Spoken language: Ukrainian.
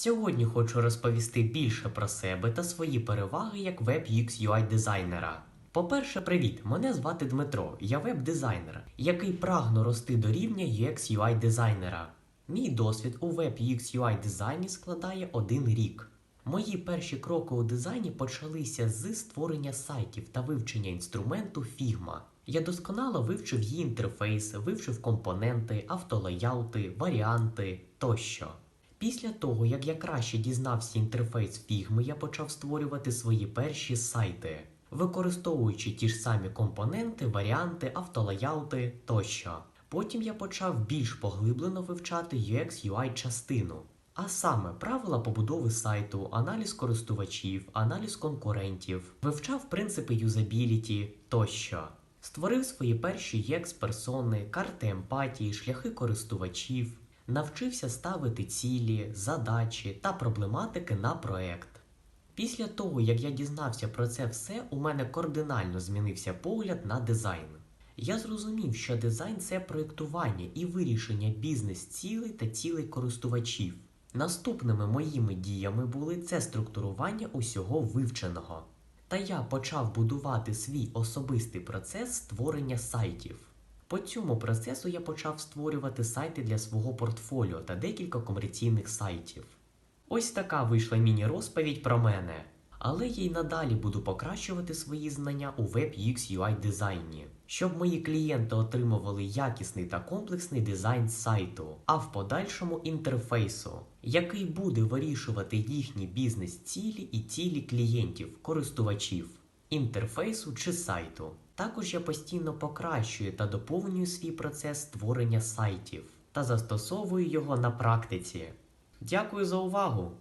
Сьогодні хочу розповісти більше про себе та свої переваги як веб UX UI дизайнера. По-перше, привіт! Мене звати Дмитро, я веб-дизайнер, який прагну рости до рівня UX UI дизайнера. Мій досвід у веб UX UI дизайні складає один рік. Мої перші кроки у дизайні почалися з створення сайтів та вивчення інструменту Figma. Я досконало вивчив її інтерфейс, вивчив компоненти, автолеяути, варіанти тощо. Після того, як я краще дізнався інтерфейс Figma, я почав створювати свої перші сайти, використовуючи ті ж самі компоненти, варіанти, автолеяути тощо. Потім я почав більш поглиблено вивчати UX UI частину, а саме правила побудови сайту, аналіз користувачів, аналіз конкурентів, вивчав принципи юзабіліті тощо. Створив свої перші UX-персони, карти емпатії, шляхи користувачів, навчився ставити цілі, задачі та проблематики на проект. Після того, як я дізнався про це все, у мене кардинально змінився погляд на дизайн. Я зрозумів, що дизайн це проєктування і вирішення бізнес-цілей та цілей користувачів. Наступними моїми діями були це структурування усього вивченого. Та я почав будувати свій особистий процес створення сайтів. По цьому процесу я почав створювати сайти для свого портфоліо та декілька комерційних сайтів. Ось така вийшла міні-розповідь про мене. Але я й надалі буду покращувати свої знання у веб UX UI дизайні, щоб мої клієнти отримували якісний та комплексний дизайн сайту, а в подальшому інтерфейсу, який буде вирішувати їхні бізнес-цілі і цілі клієнтів, користувачів, інтерфейсу чи сайту. Також я постійно покращую та доповнюю свій процес створення сайтів та застосовую його на практиці. Дякую за увагу!